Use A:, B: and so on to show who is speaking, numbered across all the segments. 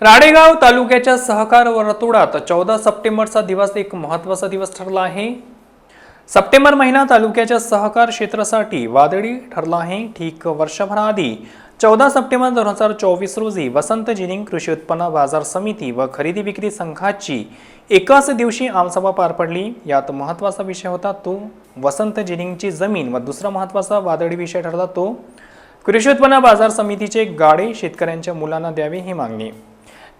A: राडेगाव तालुक्याच्या सहकार वर्तुळात चौदा सप्टेंबरचा दिवस एक महत्त्वाचा दिवस ठरला आहे. सप्टेंबर महिना तालुक्याच्या सहकार क्षेत्रासाठी वादळी ठरला आहे. ठीक वर्षभराआधी चौदा सप्टेंबर दोन हजार चोवीस रोजी वसंत जिनिंग कृषी उत्पन्न बाजार समिती व खरेदी विक्री संघाची एकाच दिवशी आमसभा पार पडली. यात महत्त्वाचा विषय होता तो. वसंत जिनिंगची जमीन व दुसरा महत्त्वाचा वादळी विषय ठरला तो. कृषी उत्पन्न बाजार समितीचे गाडे शेतकऱ्यांच्या मुलांना द्यावे ही मागणी.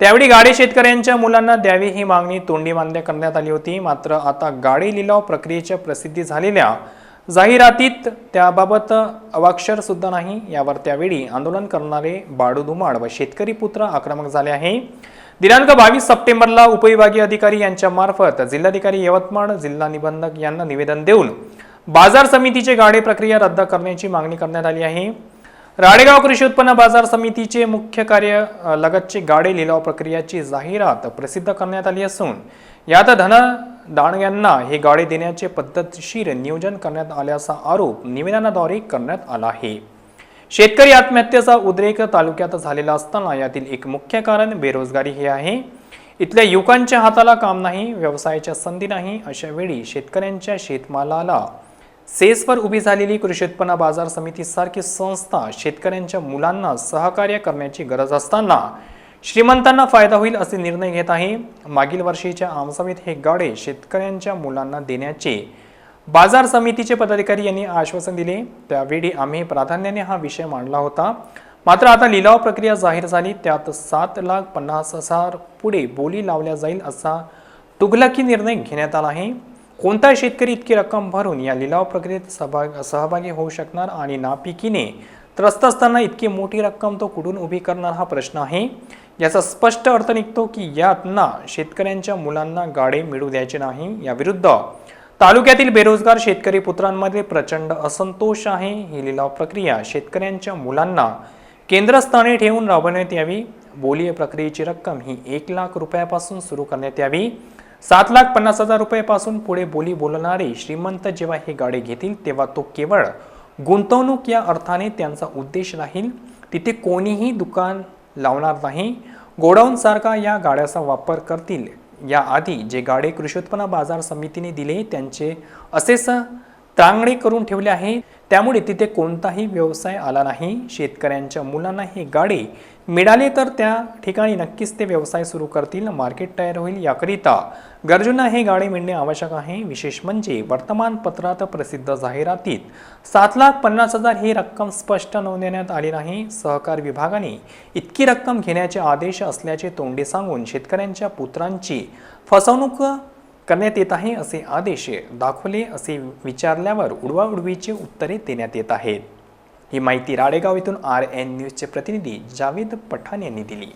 A: त्यावेळी गाडे शेतकऱ्यांच्या मुलांना द्यावी ही मागणी तोंडी मान्य करण्यात आली होती. मात्र आता गाडी लिलाव प्रक्रियेच्या प्रसिद्धी झालेल्या जाहिरातीत त्याबाबत अवाक्षर सुद्धा नाही. यावर त्यावेळी आंदोलन करणारे बाडू धुमाड व शेतकरी पुत्र आक्रमक झाले आहे. दिनांक बावीस सप्टेंबरला उपविभागीय अधिकारी यांच्या मार्फत जिल्हाधिकारी यवतमाळ जिल्हा निबंधक यांना निवेदन देऊन बाजार समितीचे गाडी प्रक्रिया रद्द करण्याची मागणी करण्यात आली आहे. राडेगाव कृषी उत्पन्न बाजार समितीचे मुख्य कार्य लगतचे लगतची गाडे लिलाव प्रक्रियाची जाहिरात प्रसिद्ध करण्यात आली असून यात धन दाणग्यांना हे गाडे देण्याचे पद्धतशीर नियोजन करण्यात आल्याचा आरोप निवेदनाद्वारे करण्यात आला आहे. शेतकरी आत्महत्येचा उद्रेक तालुक्यात झालेला असताना यातील एक मुख्य कारण बेरोजगारी हे आहे. इथल्या युवकांच्या हाताला काम नाही व्यवसायाच्या संधी नाही अशा वेळी शेतकऱ्यांच्या शेतमालाला सेसवर उभी झालेली कृषी उत्पन्न बाजार समितीसारखी संस्था शेतकऱ्यांच्या मुलांना सहकार्य करण्याची गरज असताना श्रीमंतांना फायदा होईल असे निर्णय घेत आहे. मागील वर्षीच्या आमसभेत हे गाडे शेतकऱ्यांच्या मुलांना देण्याचे बाजार समितीचे पदाधिकारी यांनी आश्वासन दिले. त्यावेळी आम्ही प्राधान्याने हा विषय मांडला होता. मात्र आता लिलाव प्रक्रिया जाहीर झाली. त्यात सात लाख पन्नास हजार पुढे बोली लावल्या जाईल असा तुघलकी निर्णय घेण्यात आला आहे. कोणता शेतकरी इतकी रक्कम भरून या लिलाव प्रक्रियेत सहभाग सहभागी होऊ शकणार आणि नापिकीने त्रस्त असताना इतकी मोठी रक्कम तो कुठून उभी करणार हा प्रश्न आहे? याचा स्पष्ट अर्थ निघतो की यात ना शेतकऱ्यांच्या मुलांना गाडे मिळू द्यायचे नाही. याविरुद्ध तालुक्यातील बेरोजगार शेतकरी पुत्रांमध्ये प्रचंड असंतोष आहे. ही लिलाव प्रक्रिया शेतकऱ्यांच्या मुलांना केंद्रस्थानी ठेवून राबवण्यात यावी. बोलीय प्रक्रियेची रक्कम ही एक लाख रुपयापासून सुरू करण्यात यावी. सात लाख पन्नास हजार रुपयापासून पुढे बोली बोलणारे श्रीमंत जेव्हा हे गाडे घेतील तेव्हा तो केवळ गुंतवणूक या अर्थाने त्यांचा उद्देश राहील. तिथे कोणीही दुकान लावणार नाही. गोडाऊनसारखा या गाड्याचा वापर करतील. याआधी जे गाडे कृषी उत्पन्न बाजार समितीने दिले त्यांचे असेच त्रांगडे करून ठेवले आहे. त्यामुळे तिथे कोणताही व्यवसाय आला नाही. शेतकऱ्यांच्या मुलांना हे गाडे मिळाले तर त्या ठिकाणी नक्कीच ते व्यवसाय सुरू करतील. मार्केट तयार होईल याकरिता. गरजूंना हे गाडे मिळणे आवश्यक आहे. विशेष म्हणजे वर्तमानपत्रात प्रसिद्ध जाहिरातीत सात लाख पन्नास हजार ही रक्कम स्पष्ट नोंदवण्यात आली नाही. सहकार विभागाने इतकी रक्कम घेण्याचे आदेश असल्याचे तोंडे सांगून शेतकऱ्यांच्या पुत्रांची फसवणूक करण्यात येत आहे असे आदेश दाखवले असे विचारल्यावर उडवाउडवीची उत्तरे देण्यात येत आहेत. ही माहिती राडेगाव येथून आर एन न्यूजचे प्रतिनिधी जावेद पठाण यांनी दिली.